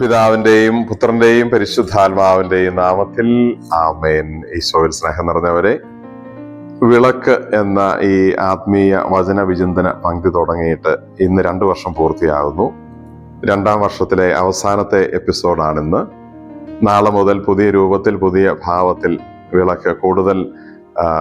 പിതാവിന്റെയും പുത്രന്റെയും പരിശുദ്ധാത്മാവിന്റെയും നാമത്തിൽ ആമേൻ. ഈശോയിൽ സ്നേഹം നിറഞ്ഞവരെ വിളക്ക് എന്ന ഈ ആത്മീയ വചന വിചിന്തന പങ്ക്തി തുടങ്ങിയിട്ട് ഇന്ന് രണ്ടു വർഷം പൂർത്തിയാകുന്നു. രണ്ടാം വർഷത്തിലെ അവസാനത്തെ എപ്പിസോഡാണിന്ന്. നാളെ മുതൽ പുതിയ രൂപത്തിൽ പുതിയ ഭാവത്തിൽ വിളക്ക് കൂടുതൽ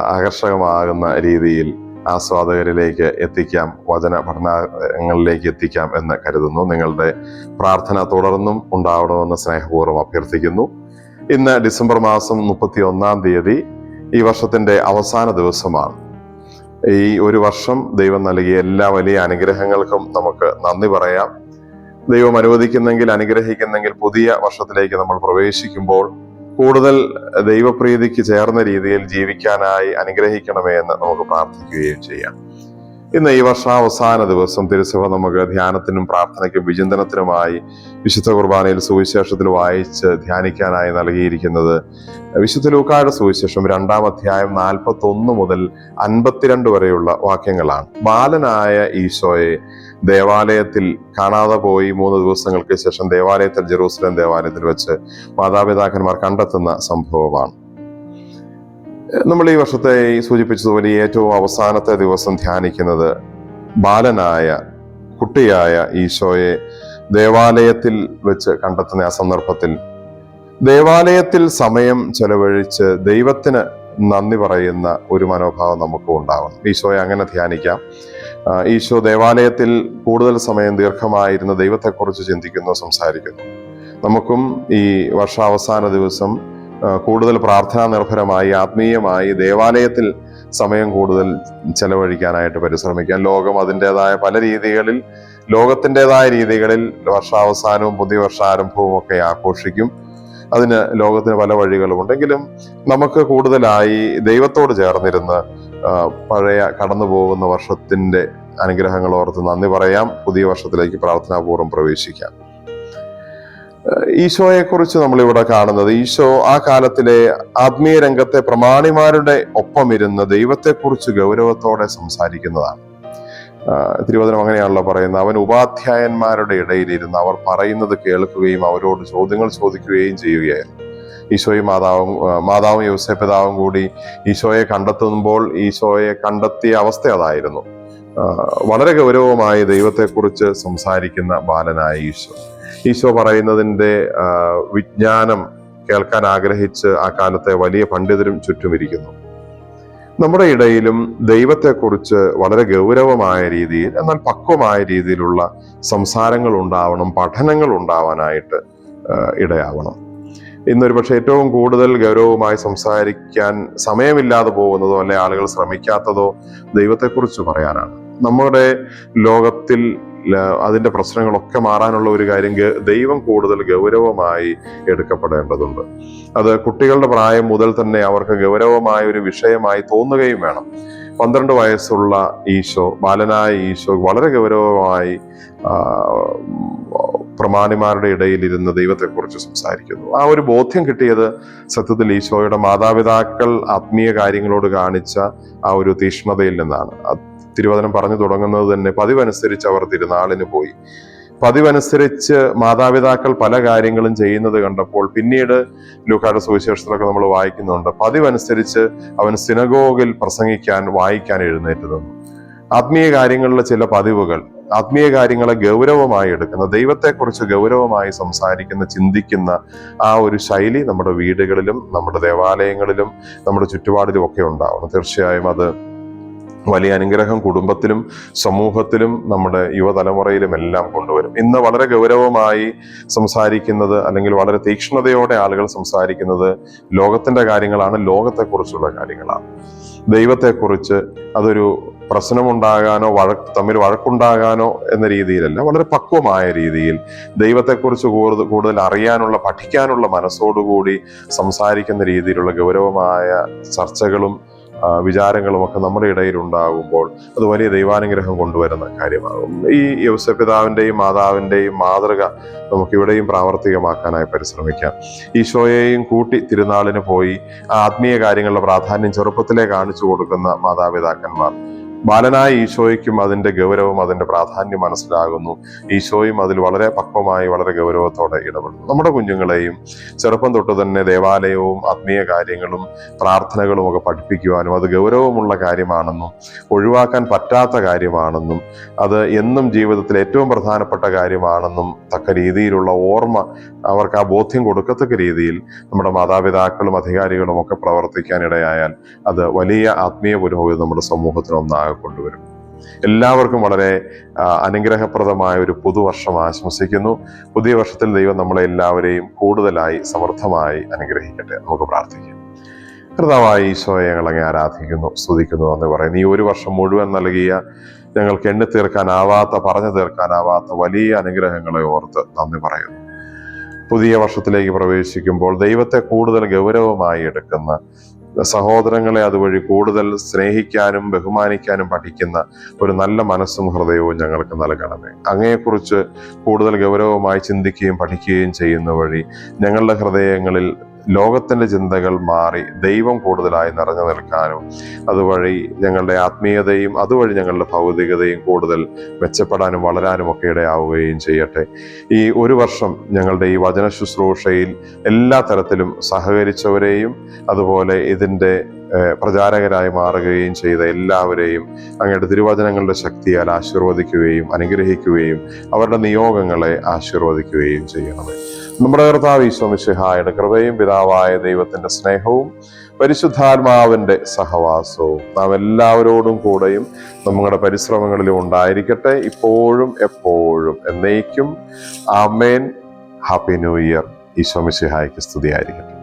ആകർഷകമാകുന്ന രീതിയിൽ ആസ്വാദകരിലേക്ക് എത്തിക്കാം വചന പഠനങ്ങളിലേക്ക് എത്തിക്കാം എന്ന് കരുതുന്നു. നിങ്ങളുടെ പ്രാർത്ഥന തുടർന്നും ഉണ്ടാവണമെന്ന് സ്നേഹപൂർവം അഭ്യർത്ഥിക്കുന്നു. ഇന്ന് ഡിസംബർ മാസം മുപ്പത്തി ഒന്നാം തീയതി ഈ വർഷത്തിന്റെ അവസാന ദിവസമാണ്. ഈ ഒരു വർഷം ദൈവം നൽകിയ എല്ലാ വലിയ അനുഗ്രഹങ്ങൾക്കും നമുക്ക് നന്ദി പറയാം. ദൈവം അനുവദിക്കുന്നെങ്കിൽ അനുഗ്രഹിക്കുന്നെങ്കിൽ പുതിയ വർഷത്തിലേക്ക് നമ്മൾ പ്രവേശിക്കുമ്പോൾ കൂടുതൽ ദൈവപ്രീതിക്ക് ചേർന്ന രീതിയിൽ ജീവിക്കാനായി അനുഗ്രഹിക്കണമേ എന്ന് നമുക്ക് പ്രാർത്ഥിക്കുകയും ചെയ്യാം. ഇന്ന് ഈ വർഷാവസാന ദിവസം തിരുസഭ നമുക്ക് ധ്യാനത്തിനും പ്രാർത്ഥനയ്ക്കും വിചിന്തനത്തിനുമായി വിശുദ്ധ കുർബാനയിൽ സുവിശേഷത്തിൽ വായിച്ച് ധ്യാനിക്കാനായി നൽകിയിരിക്കുന്നത്. വിശുദ്ധ ലൂക്കായുടെ സുവിശേഷം രണ്ടാം അധ്യായം നാൽപ്പത്തി ഒന്ന് മുതൽ അൻപത്തിരണ്ട് വരെയുള്ള വാക്യങ്ങളാണ്. ബാലനായ ഈശോയെ ദേവാലയത്തിൽ കാണാതെ പോയി മൂന്ന് ദിവസങ്ങൾക്ക് ശേഷം ദേവാലയത്തിൽ ജെറൂസലേം ദേവാലയത്തിൽ വെച്ച് മാതാപിതാക്കന്മാർ കണ്ടെത്തുന്ന സംഭവമാണ്. നമ്മൾ ഈ വർഷത്തെ സൂചിപ്പിച്ചതുപോലെ ഏറ്റവും അവസാനത്തെ ദിവസം ധ്യാനിക്കുന്നത് ബാലനായ കുട്ടിയായ ഈശോയെ ദേവാലയത്തിൽ വെച്ച് കണ്ടെത്തുന്ന ആ സന്ദർഭത്തിൽ. ദേവാലയത്തിൽ സമയം ചെലവഴിച്ച് ദൈവത്തിന് നന്ദി പറയുന്ന ഒരു മനോഭാവം നമുക്കും ഉണ്ടാവണം. ഈശോയെ അങ്ങനെ ധ്യാനിക്കാം. ഈശോ ദേവാലയത്തിൽ കൂടുതൽ സമയം ദീർഘമായിരുന്ന ദൈവത്തെക്കുറിച്ച് ചിന്തിക്കുന്നു സംസാരിക്കുന്നു. നമുക്കും ഈ വർഷാവസാന ദിവസം കൂടുതൽ പ്രാർത്ഥനാ നിർഭരമായി ആത്മീയമായി ദേവാലയത്തിൽ സമയം കൂടുതൽ ചെലവഴിക്കാനായിട്ട് പരിശ്രമിക്കാം. ലോകം അതിന്റെതായ പല രീതികളിൽ ലോകത്തിന്റെതായ രീതികളിൽ വർഷാവസാനവും പുതിയ വർഷാരംഭവും ഒക്കെ ആഘോഷിക്കും. അതിന് ലോകത്തിന് പല വഴികളും ഉണ്ടെങ്കിലും നമുക്ക് കൂടുതലായി ദൈവത്തോട് ചേർന്നിരുന്ന് പഴയ കടന്നു പോകുന്ന വർഷത്തിന്റെ അനുഗ്രഹങ്ങൾ ഓർത്ത് നന്ദി പറയാം. പുതിയ വർഷത്തിലേക്ക് പ്രാർത്ഥനാപൂർവം പ്രവേശിക്കാം. ഈശോയെ കുറിച്ച് നമ്മളിവിടെ കാണുന്നത്. ഈശോ ആ കാലത്തിലെ ആത്മീയ രംഗത്തെ പ്രമാണിമാരുടെ ഒപ്പം ഇരുന്ന് ദൈവത്തെക്കുറിച്ച് ഗൗരവത്തോടെ സംസാരിക്കുന്നതാണ്. തിരുവചനം അങ്ങനെയാണല്ലോ പറയുന്നത്. അവൻ ഉപാധ്യായന്മാരുടെ ഇടയിലിരുന്ന് അവർ പറയുന്നത് കേൾക്കുകയും അവരോട് ചോദ്യങ്ങൾ ചോദിക്കുകയും ചെയ്യുകയായിരുന്നു. ഈശോയും മാതാവും മാതാവും യോസേ പിതാവും കൂടി ഈശോയെ കണ്ടെത്തുമ്പോൾ ഈശോയെ കണ്ടെത്തിയ അവസ്ഥ അതായിരുന്നു. വളരെ ഗൗരവമായി ദൈവത്തെക്കുറിച്ച് സംസാരിക്കുന്ന ബാലനായ ഈശോ. ഈശോ പറയുന്നതിന്റെ വിജ്ഞാനം കേൾക്കാൻ ആഗ്രഹിച്ച് ആ കാലത്തെ വലിയ പണ്ഡിതരും ചുറ്റുമിരിക്കുന്നു നമ്മുടെ ഇടയിലും ദൈവത്തെക്കുറിച്ച് വളരെ ഗൗരവമായ രീതിയിൽ എന്നാൽ പക്വമായ രീതിയിലുള്ള സംസാരങ്ങൾ ഉണ്ടാവണം പഠനങ്ങൾ ഉണ്ടാവാനായിട്ട് ഇടയാവണം. ഇന്നൊരു പക്ഷെ ഏറ്റവും കൂടുതൽ ഗൗരവമായി സംസാരിക്കാൻ സമയമില്ലാതെ പോകുന്നതോ അല്ലെ ആളുകൾ ശ്രമിക്കാത്തതോ ദൈവത്തെക്കുറിച്ച് പറയാനാണ്. നമ്മുടെ ലോകത്തിൽ അതിന്റെ പ്രശ്നങ്ങളൊക്കെ മാറാനുള്ള ഒരു കാര്യം ദൈവം കൂടുതൽ ഗൗരവമായി എടുക്കപ്പെടേണ്ടതുണ്ട്. അത് കുട്ടികളുടെ പ്രായം മുതൽ തന്നെ അവർക്ക് ഗൗരവമായ ഒരു വിഷയമായി തോന്നുകയും വേണം. പന്ത്രണ്ട് വയസ്സുള്ള ഈശോ ബാലനായ ഈശോ വളരെ ഗൗരവമായി പ്രമാണിമാരുടെ ഇടയിൽ ഇരുന്ന് ദൈവത്തെക്കുറിച്ച് സംസാരിക്കുന്നു. ആ ഒരു ബോധ്യം കിട്ടിയത് സത്യത്തിൽ ഈശോയുടെ മാതാപിതാക്കൾ ആത്മീയ കാര്യങ്ങളോട് കാണിച്ച ആ ഒരു തീഷ്ണതയിൽ നിന്നാണ്. തിരുവചനം പറഞ്ഞു തുടങ്ങുന്നത് തന്നെ പതിവനുസരിച്ച് അവർ തിരുനാളിന് പോയി. പതിവനുസരിച്ച് മാതാപിതാക്കൾ പല കാര്യങ്ങളും ചെയ്യുന്നത് കണ്ടപ്പോൾ പിന്നീട് ലൂക്കായുടെ സുവിശേഷത്തിലൊക്കെ നമ്മൾ വായിക്കുന്നുണ്ട്. പതിവനുസരിച്ച് അവൻ സിനഗോഗിൽ പ്രസംഗിക്കാൻ വായിക്കാൻ എഴുന്നേറ്റ് നിന്നു. ആത്മീയ കാര്യങ്ങളിലെ ചില പതിവുകൾ ആത്മീയ കാര്യങ്ങളെ ഗൗരവമായി എടുക്കുന്ന ദൈവത്തെക്കുറിച്ച് ഗൗരവമായി സംസാരിക്കുന്ന ചിന്തിക്കുന്ന ആ ഒരു ശൈലി നമ്മുടെ വീടുകളിലും നമ്മുടെ ദേവാലയങ്ങളിലും നമ്മുടെ ചുറ്റുപാടിലും ഒക്കെ ഉണ്ടാവണം. തീർച്ചയായും അത് വലിയ അനുഗ്രഹം കുടുംബത്തിലും സമൂഹത്തിലും നമ്മുടെ യുവതലമുറയിലും എല്ലാം കൊണ്ടുവരും. ഇന്ന് വളരെ ഗൗരവമായി സംസാരിക്കുന്നത് അല്ലെങ്കിൽ വളരെ തീക്ഷ്ണതയോടെ ആളുകൾ സംസാരിക്കുന്നത് ലോകത്തിന്റെ കാര്യങ്ങളാണ്. ലോകത്തെക്കുറിച്ചുള്ള കാര്യങ്ങളാണ്. ദൈവത്തെക്കുറിച്ച് അതൊരു പ്രശ്നമുണ്ടാകാനോ വഴക്ക് തമ്മിൽ വഴക്കുണ്ടാകാനോ എന്ന രീതിയിലല്ല വളരെ പക്വമായ രീതിയിൽ ദൈവത്തെക്കുറിച്ച് കൂടുതൽ കൂടുതൽ അറിയാനുള്ള പഠിക്കാനുള്ള മനസ്സോടുകൂടി സംസാരിക്കുന്ന രീതിയിലുള്ള ഗൗരവമായ ചർച്ചകളും വിചാരങ്ങളും ഒക്കെ നമ്മുടെ ഇടയിൽ ഉണ്ടാകുമ്പോൾ അത് വലിയ ദൈവാനുഗ്രഹം കൊണ്ടുവരുന്ന കാര്യമാകും. ഈ യൗസപിതാവിന്റെയും മാതാവിന്റെയും മാതൃക നമുക്കിവിടെയും പ്രാവർത്തികമാക്കാനായി പരിശ്രമിക്കാം. ഈശോയെയും കൂട്ടി തിരുനാളിന് പോയി ആത്മീയ കാര്യങ്ങളുടെ പ്രാധാന്യം ചെറുപ്പത്തിലേ കാണിച്ചു കൊടുക്കുന്ന മാതാപിതാക്കന്മാർ ബാലനായ ഈശോയ്ക്കും അതിന്റെ ഗൗരവം അതിന്റെ പ്രാധാന്യം മനസ്സിലാകുന്നു. ഈശോയും അതിൽ വളരെ പക്വമായി വളരെ ഗൗരവത്തോടെ ഇടപെടുന്നു. നമ്മുടെ കുഞ്ഞുങ്ങളെയും ചെറുപ്പം തൊട്ട് തന്നെ ദേവാലയവും ആത്മീയ കാര്യങ്ങളും പ്രാർത്ഥനകളും ഒക്കെ പഠിപ്പിക്കുവാനും അത് ഗൗരവമുള്ള കാര്യമാണെന്നും ഒഴിവാക്കാൻ പറ്റാത്ത കാര്യമാണെന്നും അത് എന്നും ജീവിതത്തിൽ ഏറ്റവും പ്രധാനപ്പെട്ട കാര്യമാണെന്നും തക്ക രീതിയിലുള്ള ഓർമ്മ അവർക്ക് ആ ബോധ്യം കൊടുക്കത്തക്ക രീതിയിൽ നമ്മുടെ മാതാപിതാക്കളും അധികാരികളും ഒക്കെ പ്രവർത്തിക്കാൻ ഇടയായാൽ അത് വലിയ ആത്മീയ പുരോഗതി നമ്മുടെ സമൂഹത്തിനൊന്നാകും കൊണ്ടുവരും. എല്ലാവർക്കും വളരെ അനുഗ്രഹപ്രദമായ ഒരു പുതുവർഷം ആശംസിക്കുന്നു. പുതിയ വർഷത്തിൽ ദൈവം നമ്മളെ എല്ലാവരെയും കൂടുതലായി സമർത്ഥമായി അനുഗ്രഹിക്കട്ടെ. നമുക്ക് പ്രാർത്ഥിക്കാം. കർത്താവായി ഈശോയെ ഞങ്ങൾ ആരാധിക്കുന്നു സ്തുതിക്കുന്നു എന്ന് പറയുന്നു. ഈ ഒരു വർഷം മുഴുവൻ നൽകിയ ഞങ്ങൾക്ക് എണ്ണി തീർക്കാനാവാത്ത പറഞ്ഞു തീർക്കാനാവാത്ത വലിയ അനുഗ്രഹങ്ങളെ ഓർത്ത് നന്ദി പറയുന്നു. പുതിയ വർഷത്തിലേക്ക് പ്രവേശിക്കുമ്പോൾ ദൈവത്തെ കൂടുതൽ ഗൗരവമായി എടുക്കുന്ന സഹോദരങ്ങളെ അതുവഴി കൂടുതൽ സ്നേഹിക്കാനും ബഹുമാനിക്കാനും പഠിക്കുന്ന ഒരു നല്ല മനസ്സും ഹൃദയവും ഞങ്ങൾക്ക് നൽകണമേ. അങ്ങയെക്കുറിച്ച് കൂടുതൽ ഗൗരവമായി ചിന്തിക്കുകയും പഠിക്കുകയും ചെയ്യുന്ന വഴി ഞങ്ങളുടെ ഹൃദയങ്ങളിൽ ലോകത്തിന്റെ ചിന്തകൾ മാറി ദൈവം കൂടുതലായി നിറഞ്ഞു നിൽക്കാനും അതുവഴി ഞങ്ങളുടെ ആത്മീയതയും അതുവഴി ഞങ്ങളുടെ ഭൗതികതയും കൂടുതൽ മെച്ചപ്പെടാനും വളരാനും ഒക്കെ ഇടയാവുകയും ചെയ്യട്ടെ. ഈ ഒരു വർഷം ഞങ്ങളുടെ ഈ വചന ശുശ്രൂഷയിൽ എല്ലാ തരത്തിലും സഹകരിച്ചവരെയും അതുപോലെ ഇതിന്റെ പ്രചാരകരായി മാറുകയും ചെയ്ത എല്ലാവരെയും അങ്ങയുടെ തിരുവചനങ്ങളുടെ ശക്തിയാൽ ആശീർവദിക്കുകയും അനുഗ്രഹിക്കുകയും അവരുടെ നിയോഗങ്ങളെ ആശീർവദിക്കുകയും ചെയ്യണമേ. നമ്മുടെ കർത്താവ് ഈശ്വമിഷിഹായുടെ കൃപയും പിതാവായ ദൈവത്തിന്റെ സ്നേഹവും പരിശുദ്ധാത്മാവിന്റെ സഹവാസവും നാം എല്ലാവരോടും കൂടെയും നമ്മുടെ പരിശ്രമങ്ങളിലും ഉണ്ടായിരിക്കട്ടെ. ഇപ്പോഴും എപ്പോഴും എന്നേക്കും. ആമേൻ. Happy new year. ഈശ്വമിഷിഹായ്ക്ക് സ്തുതിയായിരിക്കട്ടെ.